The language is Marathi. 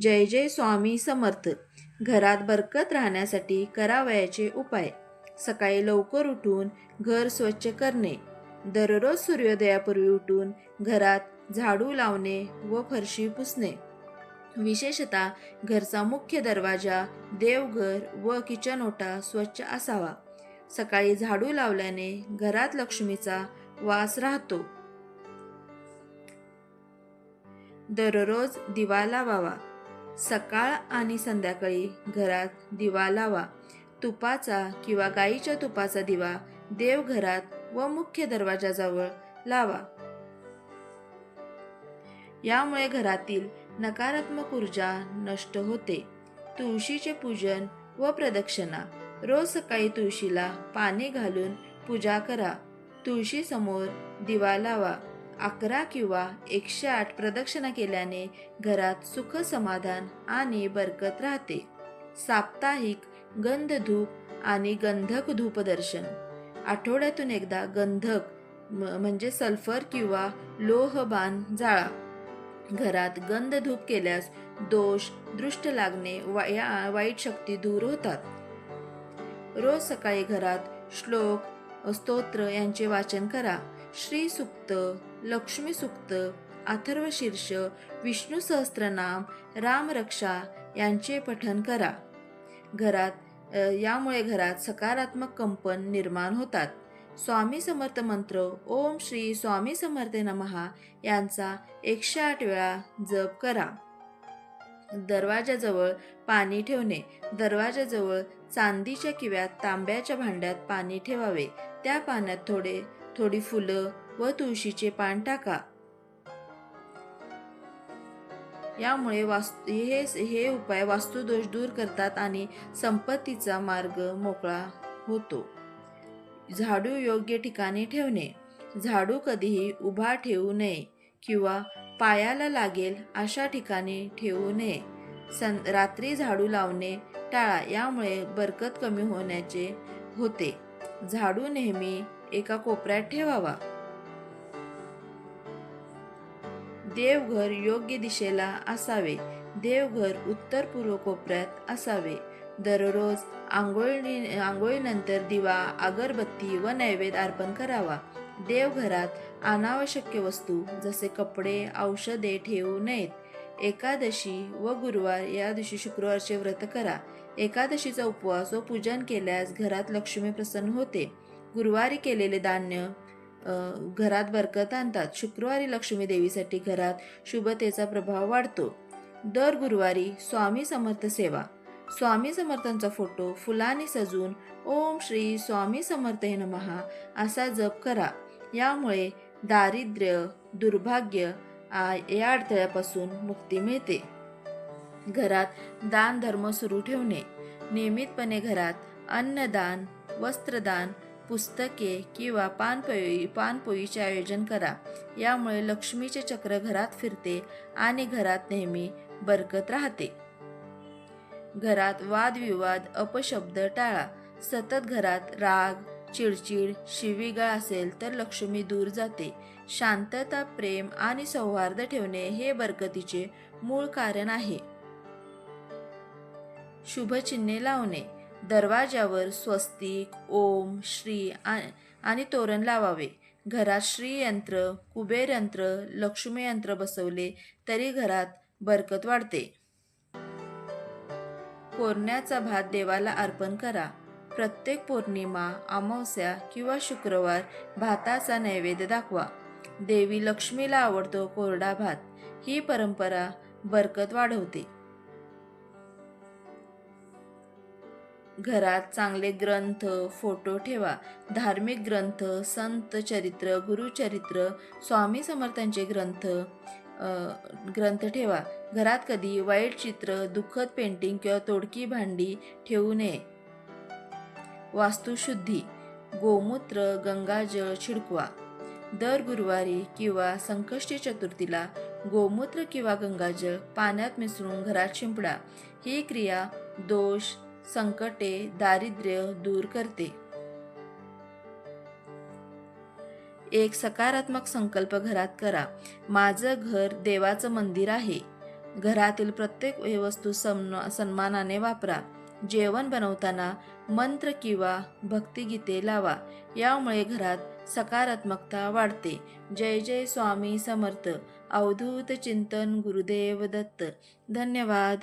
जय जय स्वामी समर्थ. घरात बरकत राहण्यासाठी करावयाचे उपाय. सकाळी लवकर उठून घर स्वच्छ करणे. दररोज सूर्योदयापूर्वी उठून घरात झाडू लावणे व फरशी पुसणे. विशेषतः घरचा मुख्य दरवाजा देवघर व किचन ओटा स्वच्छ असावा. सकाळी झाडू लावल्याने घरात लक्ष्मीचा वास राहतो. दररोज दिवा लावावा. सकाळ आणि संध्याकाळी घरात दिवा लावा. तुपाचा किंवा गाईच्या तुपाचा दिवा देवघरात व मुख्य दरवाजाजवळ लावा. यामुळे घरातील नकारात्मक ऊर्जा नष्ट होते. तुळशीचे पूजन व प्रदक्षिणा. रोज सकाळी तुळशीला पाणी घालून पूजा करा. तुळशीसमोर दिवा लावा. अकरा किंवा एकशे आठ प्रदक्षिणा केल्याने घरात सुख समाधान आणि बरकत राहते. साप्ताहिक गंधधूप आणि गंधक धूप दर्शन आठवड्यातून एकदा गंधक म- म्हणजे सल्फर किंवा लोहबान जाळा. घरात गंधधूप केल्यास दोष दृष्ट लागणे वा- या वाईट शक्ती दूर होतात. रोज सकाळी घरात श्लोक स्तोत्र यांचे वाचन करा. श्री सुक्त लक्ष्मी सुक्त अथर्व शीर्ष विष्णू सहस्त्रनाम रामरक्षा यांचे पठन करा. घरात यामुळे घरात सकारात्मक कंपन निर्माण होतात. स्वामी समर्थ मंत्र ओम श्री स्वामी समर्थ नमहा यांचा एकशे आठ वेळा जप करा. दरवाजाजवळ पाणी ठेवणे दरवाजाजवळ चांदीच्या किंवा तांब्याच्या भांड्यात पाणी ठेवावे त्या पाण्यात थोडे थोडी फुलं व तुळशीचे पान टाका. यामुळे वास्तू हे हे उपाय वास्तुदोष दूर करतात आणि संपत्तीचा मार्ग मोकळा होतो. झाडू योग्य ठिकाणी ठेवणे. झाडू कधीही उभा ठेवू नये किंवा पायाला लागेल अशा ठिकाणी ठेवू नये. सं रात्री झाडू लावणे टाळा यामुळे बरकत कमी होण्याचे होते. झाडू नेहमी एका कोपऱ्यात ठेवावा. देवघर योग्य दिशेला असावे. देवघर उत्तर पूर्व कोपऱ्यात असावे. दररोज आंघोळी आंघोळीनंतर दिवा अगरबत्ती व नैवेद्य अर्पण करावा. देवघरात अनावश्यक वस्तू जसे कपडे औषधे ठेवू नयेत. एकादशी व गुरुवार या दिवशी शुक्रवारचे व्रत करा. एकादशीचा उपवास व पूजन केल्यास घरात लक्ष्मी प्रसन्न होते. गुरुवारी केलेले धान्य घरात बरकत आणतात. शुक्रवारी लक्ष्मी देवीसाठी घरात शुभतेचा प्रभाव वाढतो. दर गुरुवारी स्वामी समर्थ सेवा. स्वामी समर्थांचा फोटो फुलाने सजून ओम श्री स्वामी समर्थ नमहा असा जप करा. यामुळे दारिद्र्य दुर्भाग्य या अडथळ्यापासून मुक्ती मिळते. घरात दान धर्म सुरू ठेवणे नियमितपणे घरात अन्नदान वस्त्रदान पुस्तके किंवा पानपोळी पानपोळीचे आयोजन करा. यामुळे लक्ष्मीचे चक्र घरात फिरते आणि घरात नेहमी बरकत राहते. घरात वादविवाद अपशब्द टाळा. सतत घरात राग चिडचिड शिवीगाळ असेल तर लक्ष्मी दूर जाते. शांतता प्रेम आणि सौहार्द ठेवणे हे बरकतीचे मूळ कारण आहे. शुभचिन्हे लावणे. दरवाजावर स्वस्तिक ओम श्री आणि तोरण लावावे. घरात श्री यंत्र कुबेर यंत्र लक्ष्मी यंत्र बसवले तरी घरात बरकत वाढते. पोरण्याचा भात देवाला अर्पण करा. प्रत्येक पौर्णिमा अमावस्या किंवा शुक्रवार भाताचा नैवेद्य दाखवा. देवी लक्ष्मीला आवडतो कोरडा भात. ही परंपरा बरकत वाढवते. घरात चांगले ग्रंथ फोटो ठेवा. धार्मिक ग्रंथ संत चरित्र गुरुचरित्र स्वामी समर्थांचे ग्रंथ ग्रंथ ठेवा. घरात कधी वाईट चित्र दुःखद पेंटिंग किंवा तोडकी भांडी ठेवू नये. वास्तुशुद्धी गोमूत्र गंगाजळ छिडकवा. दर गुरुवारी किंवा संकष्टी चतुर्थीला गोमूत्र किंवा गंगाजळ पाण्यात मिसळून घरात शिंपडा. ही क्रिया दोष संकटे दारिद्र्य दूर करते. एक सकारात्मक संकल्प घरात करा. माझं घर देवाचं मंदिर आहे. घरातील प्रत्येक वस्तू सन्मानाने वापरा. जेवण बनवताना मंत्र किंवा भक्तिगीते लावा. यामुळे घरात सकारात्मकता वाढते. जय जय स्वामी समर्थ. अवधूत चिंतन गुरुदेव दत्त. धन्यवाद.